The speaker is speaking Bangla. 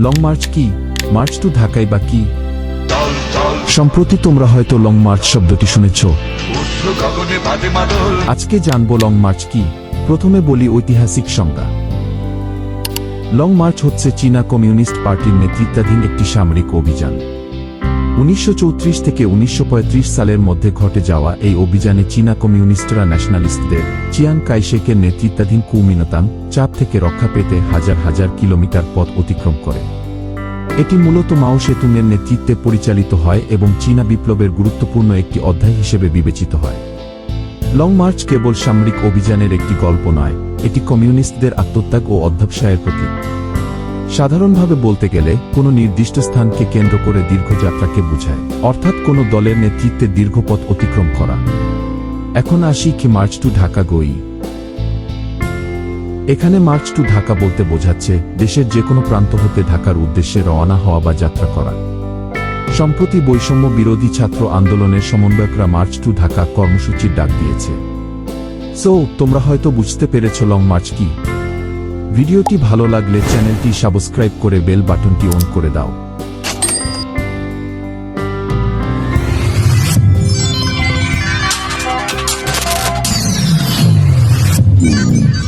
লং মার্চ কি? মার্চ টু ঢাকায় বা কি? সম্প্রতি তোমরা হয়তো লং মার্চ শব্দটি শুনেছ। আজকে জানব লং মার্চ কি। প্রথমে বলি ঐতিহাসিক সংজ্ঞা। লং মার্চ হচ্ছে চীনা কমিউনিস্ট পার্টির নেতৃত্বাধীন একটি সামরিক অভিযান। উনিশশো চৌত্রিশ থেকে উনিশশো পঁয়ত্রিশ সালের মধ্যে ঘটে যাওয়া এই অভিযানে চীনা কমিউনিস্টরা ন্যাশনালিস্টদের চিয়ান কাইশেকের নেতৃত্বাধীন কুমিনতাং চাপ থেকে রক্ষা পেতে হাজার হাজার কিলোমিটার পথ অতিক্রম করে। এটি মূলত মাও সেতুংয়ের নেতৃত্বে পরিচালিত হয় এবং চীনা বিপ্লবের গুরুত্বপূর্ণ একটি অধ্যায় হিসেবে বিবেচিত হয়। লং মার্চ কেবল সামরিক অভিযানের একটি গল্প নয়, এটি কমিউনিস্টদের আত্মত্যাগ ও অধ্যবসায়ের প্রতীক। সাধারণভাবে বলতে গেলে, কোনো নির্দিষ্ট স্থানকে কেন্দ্র করে দীর্ঘযাত্রাকে বোঝায়, অর্থাৎ কোনো দলের নেতৃত্বে দীর্ঘপথ অতিক্রম করা। এখন আসি কি মার্চ টু ঢাকা গই। এখানে মার্চ টু ঢাকা বলতে বোঝাচ্ছে, দেশের যে কোনো প্রান্ত হতে ঢাকার উদ্দেশ্যে রওনা হওয়া বা যাত্রা করা। সম্প্রতি বৈষম্য বিরোধী ছাত্র আন্দোলনের সমন্বয়করা মার্চ টু ঢাকা কর্মসূচির ডাক দিয়েছে। সো, তোমরা হয়তো বুঝতে পেরেছ লং মার্চ কি। ভিডিওটি ভালো লাগলে চ্যানেলটি সাবস্ক্রাইব করে বেল বাটনটি অন করে দাও Thank.